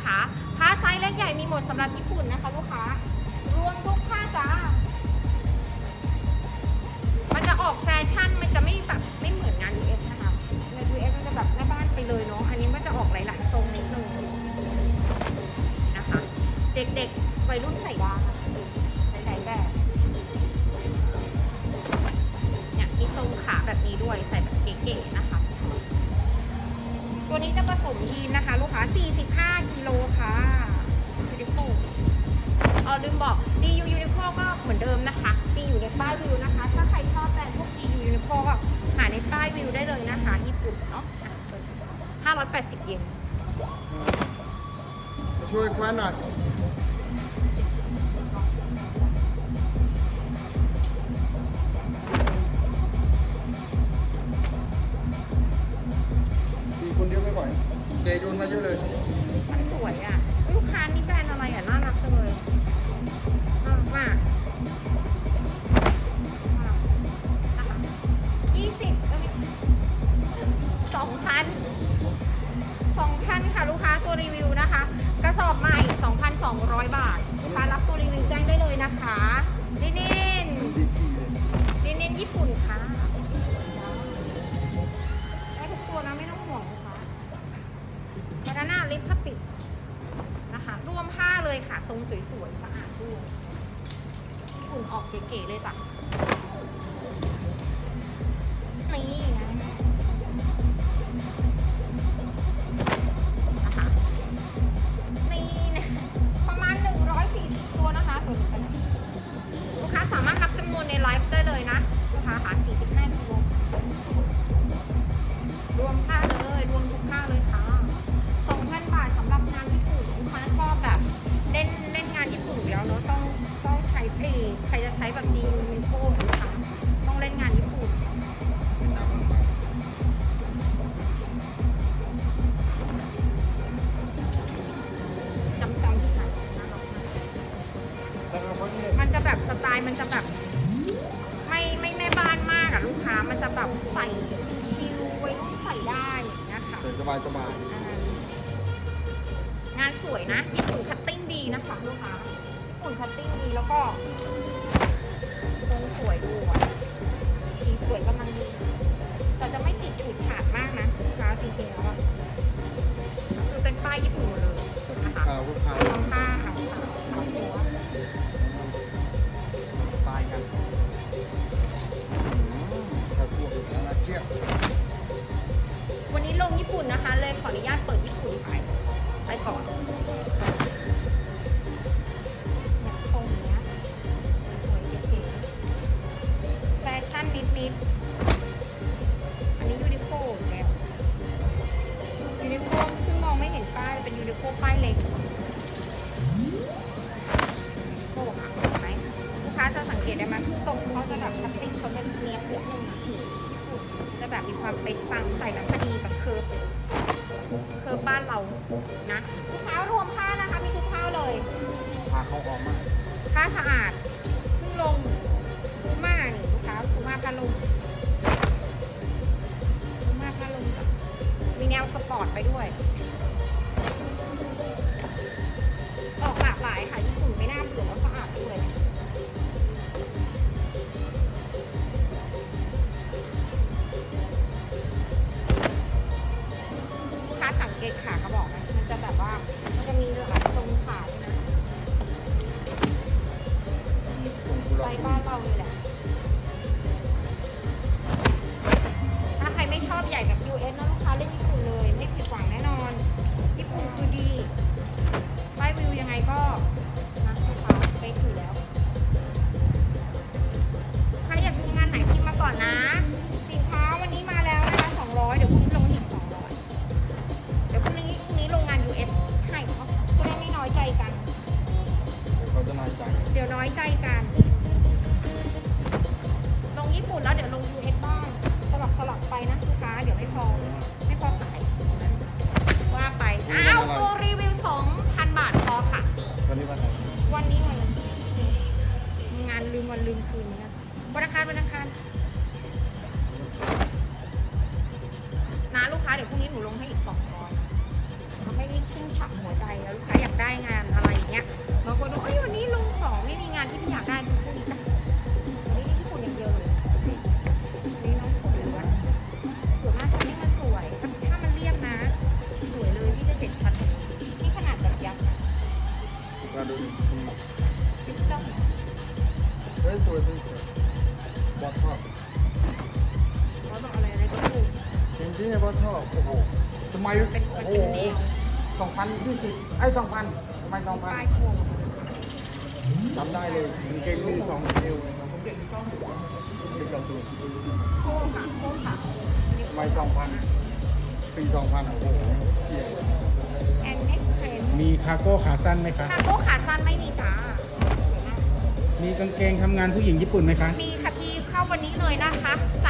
นะคะผ้าไซส์เล็กใหญ่มีหมดสำหรับญี่ปุ่นนะคะ ลูกค้ารวมทุกผ้าจ้า มันจะออกแฟชั่นมันจะไม่แบบไม่เหมือนงาน US นะคะงาน US มันจะแบบแม่บ้านไปเลยเนาะอันนี้มันจะออกหลายๆทรงนิดนึงนะคะ เด็กๆวัยรุ่นใส่ได้ค่ะหลายๆแบบเนี่ยมีทรงขาแบบนี้ด้วยใส่แบบเก๋ๆนะคะ ตัวนี้จะผสมยีนนะคะ ลูกค้า 45กิโลค่ะยูนิโคอ๋อลืมบอกจีอูยูนิฟล์ก็เหมือนเดิมนะคะมีอยู่ในป้ายวิวนะคะ ถ้าใครชอบแบรนด์พวก DU Uniqlo ก็หาในป้ายวิวได้เลยนะคะญี่ปุ่นเนาะ580 เยนช่วยคว้าหน่อย ไลฟ์ได้เลยนะลูกค้าค่ะ45กิโลรวมผ้าเลยรวมทุกผ้าเลยค่ะ2,000บาทสำหรับงานญี่ปุ่นลูกค้าชอบแบบเล่นเล่นงานญี่ปุ่นอยู่แล้วเนอะต้องต้องใช้เพลงใครจะใช้แบบดีมิโก้นะคะต้องเล่นงานญี่ปุ่นเป็นน้ำมันไปจำจำที่ไหนน่ารักมากแล้วก็เพราะนี่มันจะแบบสไตล์มันจะแบบ แบบใส่คิวไว้รุ่นใส่ได้อย่างเงี้ยค่ะ สบายสบายงานสวยนะญี่ปุ่นคัตติ้งดีนะคะลูกค้าญี่ปุ่นคัตติ้งดีแล้วก็ทรงสวยด้วยสีสวยกำลังดี ด้วย น้อยใจกัน ลงญี่ปุ่นแล้วเดี๋ยวลง US บ้างสลับสลับไปนะลูกค้าเดี๋ยวไม่พอ ไม่พอขายว่าไป อ้าวตัวรีวิว 2,000 บาทพอค่ะนี่ตอนนี้วันไหนวันนี้วันงานลืมวันลืมคืนนี้นะวันอังคารวันอังคาร จริงๆเนี่ยบอสชอบโอ้โหสมัยเป็นโอ้เป็นโหแนวสองพันยี่สิบไอ้สองพันทำไมสองพันป้ายโค้งจำได้เลยกางเกงมีสองนิ้วเองเป็นการ์ตูนโค้งค่ะโค้งค่ะทำไมสองพันปีสองพันโอ้โหเที่ยแอนเน็กเทรนมีคาร์โก้ขาสั้นไหมคะคาโก้ขาสั้นไม่มีจ้า มีกางเกงทำงานผู้หญิงญี่ปุ่นไหมคะ มีค่ะพี่เข้าวันนี้เลยนะคะ3,500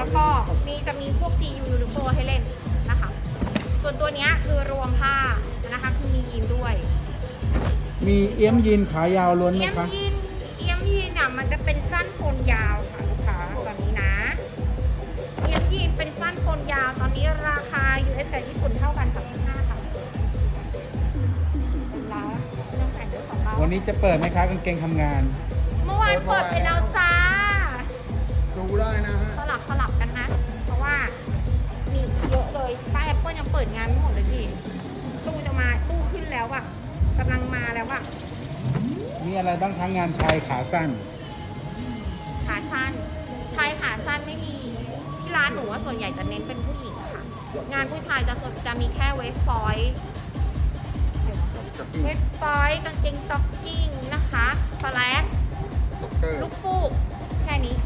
แล้วก็มีจะมีพวก GU หรือโฟให้เล่นนะคะ ส่วนตัวเนี้ยคือรวมผ้านะคะคือมียีนด้วย มีเอี้ยมยีนขายาวล้วนไหมเอี้ยมคะยีนเอี้ยมยีนอะมันจะเป็นสั้นโคนยาวค่ะลูกค้าตอนนี้นะเอี้ยมยีนเป็นสั้นโคนยาวตอนนี้ราคา US กับญี่ปุ่นเท่ากันกับ5ค่ะเป็นล้านเรื่องแต่งเรื่องสองล้านวันนี้จะเปิดไหมคะกางเกงทำงาน เมื่อวานเปิดไปแล้ว อะไรบ้างคะงานชายขาสั้น ขาสั้นชายขาสั้นไม่มีที่ร้านหนูว่าส่วนใหญ่จะเน้นเป็นผู้หญิงค่ะ งานผู้ชายจะจะมีแค่เวสฟอยกับกิ้งเวสฟอยกางเกงจ็อกกิ้งนะคะสแลกด็อกเตอร์ลูกฟูกแค่นี้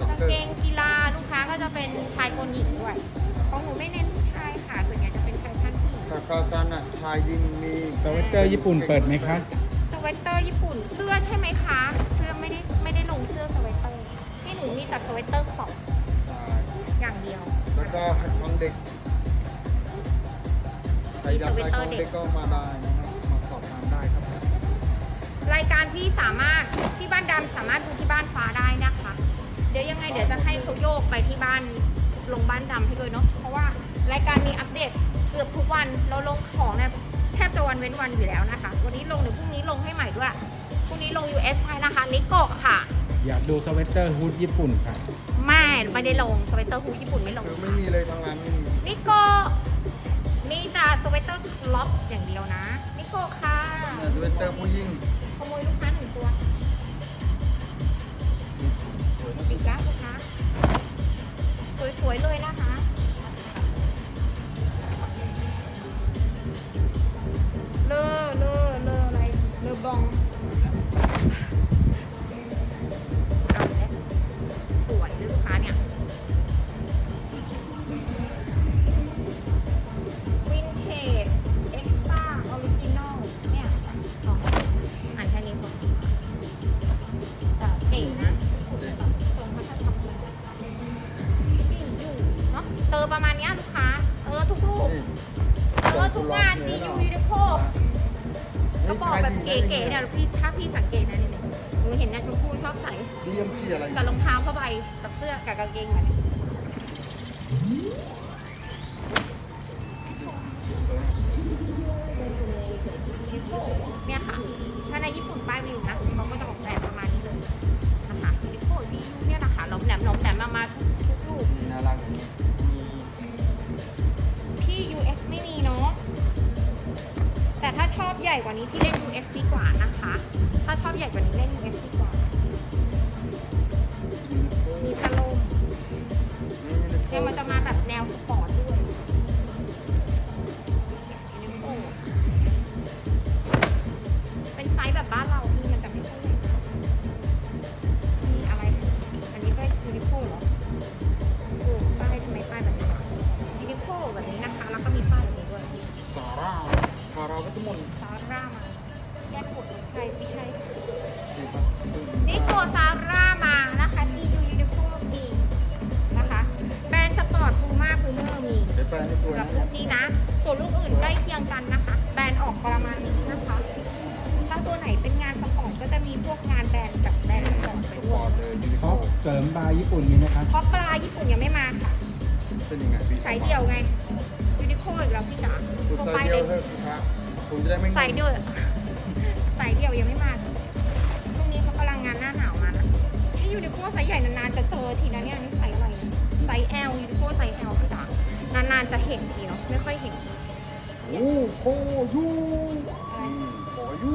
ด็อกกางเตอร์เกงกีฬาลูกค้าก็จะเป็นชายคนหญิงด้วยของหนูไม่เน้นผู้ชายค่ะส่วนใหญ่จะเป็นแฟชั่นผู้หญิงถ้าคาซันอะชายยิงมีสเวตเตอร์ญี่ปุ่นเปิดไหมคะ วตเตอร์ขอบใช่อย่างเดียว แล้วก็ของเด็กใครอยากได้ของเด็กก็มาได้นะครับมาสอบถามได้ครับรายการพี่สามารถที่บ้านดำสามารถดูที่บ้านฟ้าได้นะคะ เดี๋ยวยังไงเดี๋ยวจะให้เขาโยกไปที่บ้านลงบ้านดำให้ด้วยเนาะเพราะว่ารายการมีอัปเดตเกือบทุกวันเราลงของเนี่ยแทบจะวันเว้นวันอยู่แล้วนะคะ วันนี้ลงเดี๋ยวพรุ่งนี้ลงให้ใหม่ด้วยพรุ่งนี้ลง US ให้นะคะนิโกะค่ะ อยากดูสเวตเตอร์ฮูดญี่ปุ่นค่ะไม่ไม่ได้ลงสเวตเตอร์ฮูดญี่ปุ่นไม่ลง คือไม่มีเลยทางร้านไม่มีนิโกะมีแต่สเวตเตอร์คล็อปอย่างเดียวนะ นิโกะค่ะเนี่ยสเวตเตอร์ผู้หญิงขโมยลูกค้าหนึ่งตัวสวยนะอีกแล้วลูกค้าสวยๆเลยนะคะ เลอเลอเลออะไร เลอบอง ใบกับเสื้อกับกางเกงแบบนี้เนี่ยค่ะ ถ้าในญี่ปุ่นป้ายวิวนะเขาก็จะออกแบบประมาณนี้เลยนะคะยูนิโคจียูเนี่ยนะคะหลอมแหลมหลอมแหลมมามาทุกลูกมีน่ารักอย่างนี้มีที่ US ไม่มีเนาะ แต่ถ้าชอบใหญ่กว่านี้พี่เล่น US ดีกว่านะคะ ถ้าชอบใหญ่กว่านี้เล่น US เดียวเต็มเถอะครับผมจะได้ไม่งงสายเดี่ยวสายเดี่ยวยังไม่มาช่วงนี้เขากำลังงานหน้าหนาวมานะนี่ยูนิโคไซส์ใหญ่นานๆจะเจอทีนะเนี่ยนี่ไซส์อะไรเนี่ยไซส์ L ยูนิโคไซส์ L พี่จ๋านานๆจะเห็นทีเนาะไม่ค่อยเห็นโอ้โหยูนี่โอ้ยู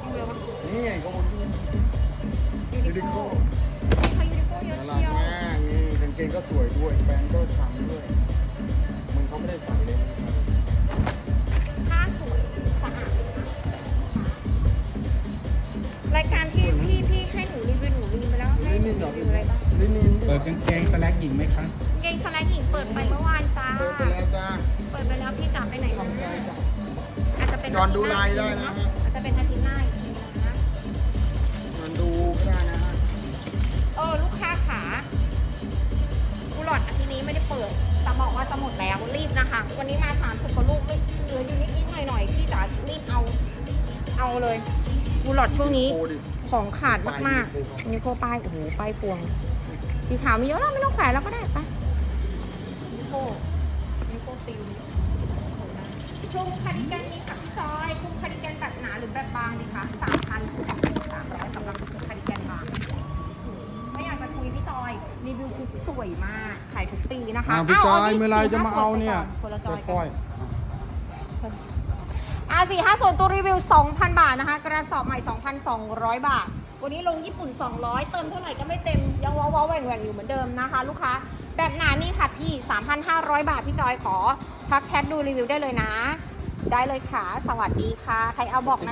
เอาเลยวะนี่ไงก็บนยูยูยูนินิโคโคใครยูนิโคเยอะน่ารักเชียวมากนี่กางเกงก็สวยด้วยแบรนด์ก็ทำด้วย หมดแล้วรีบนะคะ วันนี้มาสามสิบกว่าลูกเลยเหลืออยู่นิดๆหน่อยๆพี่จ๋ารีบเอา เอาเลยกูหลอดช่วงนี้โอ้ดิของขาดมากๆนี่โคป้ายโอ้โหป้ายพวง สีขาวมีเยอะแล้วไม่ต้องแขวนแล้วก็ได้ไปนิโคนิโคติวชุมคาร์ดิแกนนี้ค่ะพี่จอยคุมคาร์ดิแกนแบบหนาหรือแบบบางดีคะสามพันสามร้อยสำหรับชุมคาร์ดิแกนบางไม่อยากจะคุยพี่จอยรีวิวคือสวยมากขายทุกปีนะคะอ่าพี่จอยาเมื่อไรจะมาเอาเนี่ยคนละจอยกัค่อยนอาสี่ห้าส่วนตัวรีวิว 2,000 บาทนะคะ กระสอบใหม่ 2,200 บาท วันนี้ลงญี่ปุ่น 200 เติมเท่าไหร่ก็ไม่เต็ม ยังว้าวๆแหว่งแหว่งๆอยู่เหมือนเดิมนะคะ ลูกค้า แบบหนานี่ค่ะพี่ 3,500 บาท พี่จอยขอ ทักแชทดูรีวิวได้เลยนะ ได้เลยค่ะ สวัสดีค่ะ ใครเอาบอกนะ